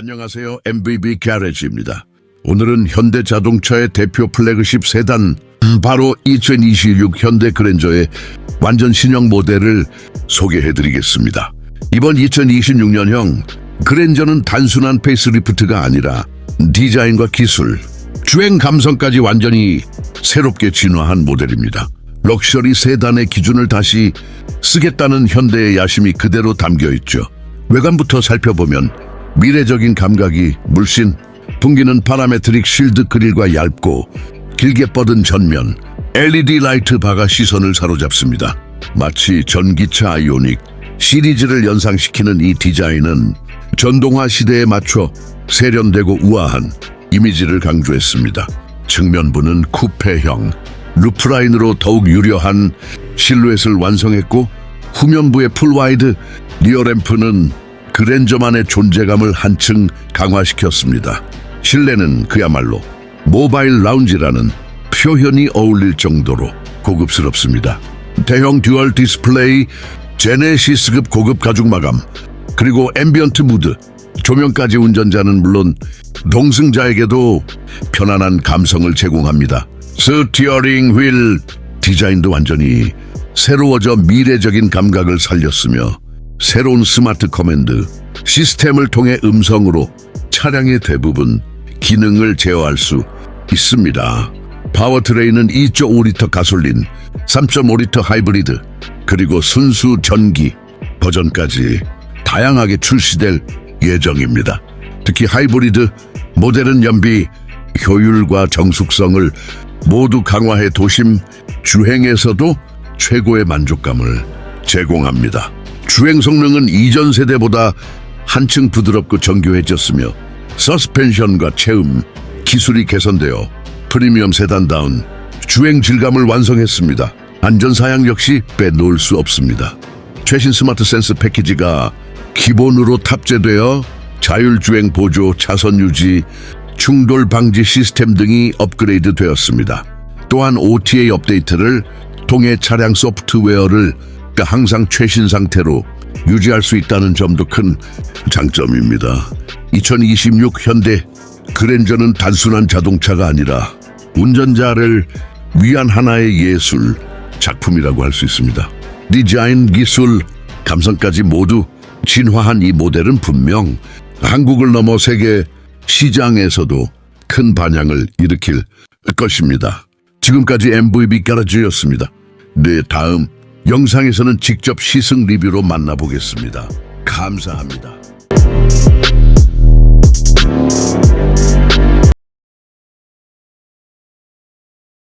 안녕하세요. MVB 가레지입니다. 오늘은 현대자동차의 대표 플래그십 세단 바로 2026 현대 그랜저의 완전 신형 모델을 소개해드리겠습니다. 이번 2026년형 그랜저는 단순한 페이스리프트가 아니라 디자인과 기술, 주행 감성까지 완전히 새롭게 진화한 모델입니다. 럭셔리 세단의 기준을 다시 쓰겠다는 현대의 야심이 그대로 담겨 있죠. 외관부터 살펴보면 미래적인 감각이 물씬 풍기는 파라메트릭 실드 그릴과 얇고 길게 뻗은 전면 LED 라이트 바가 시선을 사로잡습니다. 마치 전기차 아이오닉 시리즈를 연상시키는 이 디자인은 전동화 시대에 맞춰 세련되고 우아한 이미지를 강조했습니다. 측면부는 쿠페형, 루프라인으로 더욱 유려한 실루엣을 완성했고 후면부의 풀와이드 리어램프는 그랜저만의 존재감을 한층 강화시켰습니다. 실내는 그야말로 모바일 라운지라는 표현이 어울릴 정도로 고급스럽습니다. 대형 듀얼 디스플레이, 제네시스급 고급 가죽 마감, 그리고 앰비언트 무드, 조명까지 운전자는 물론 동승자에게도 편안한 감성을 제공합니다. 스티어링 휠 디자인도 완전히 새로워져 미래적인 감각을 살렸으며 새로운 스마트 커맨드 시스템을 통해 음성으로 차량의 대부분 기능을 제어할 수 있습니다. 파워트레인은 2.5리터 가솔린, 3.5리터 하이브리드, 그리고 순수 전기 버전까지 다양하게 출시될 예정입니다. 특히 하이브리드 모델은 연비, 효율과 정숙성을 모두 강화해 도심 주행에서도 최고의 만족감을 제공합니다. 주행 성능은 이전 세대보다 한층 부드럽고 정교해졌으며 서스펜션과 체음, 기술이 개선되어 프리미엄 세단다운 주행 질감을 완성했습니다. 안전사양 역시 빼놓을 수 없습니다. 최신 스마트 센스 패키지가 기본으로 탑재되어 자율주행 보조, 차선 유지, 충돌 방지 시스템 등이 업그레이드 되었습니다. 또한 OTA 업데이트를 통해 차량 소프트웨어를 항상 최신 상태로 유지할 수 있다는 점도 큰 장점입니다. 2026 현대 그랜저는 단순한 자동차가 아니라 운전자를 위한 하나의 예술 작품이라고 할 수 있습니다. 디자인, 기술, 감성까지 모두 진화한 이 모델은 분명 한국을 넘어 세계 시장에서도 큰 반향을 일으킬 것입니다. 지금까지 MVB 가라지였습니다. 네, 다음 영상에서는 직접 시승 리뷰로 만나보겠습니다. 감사합니다.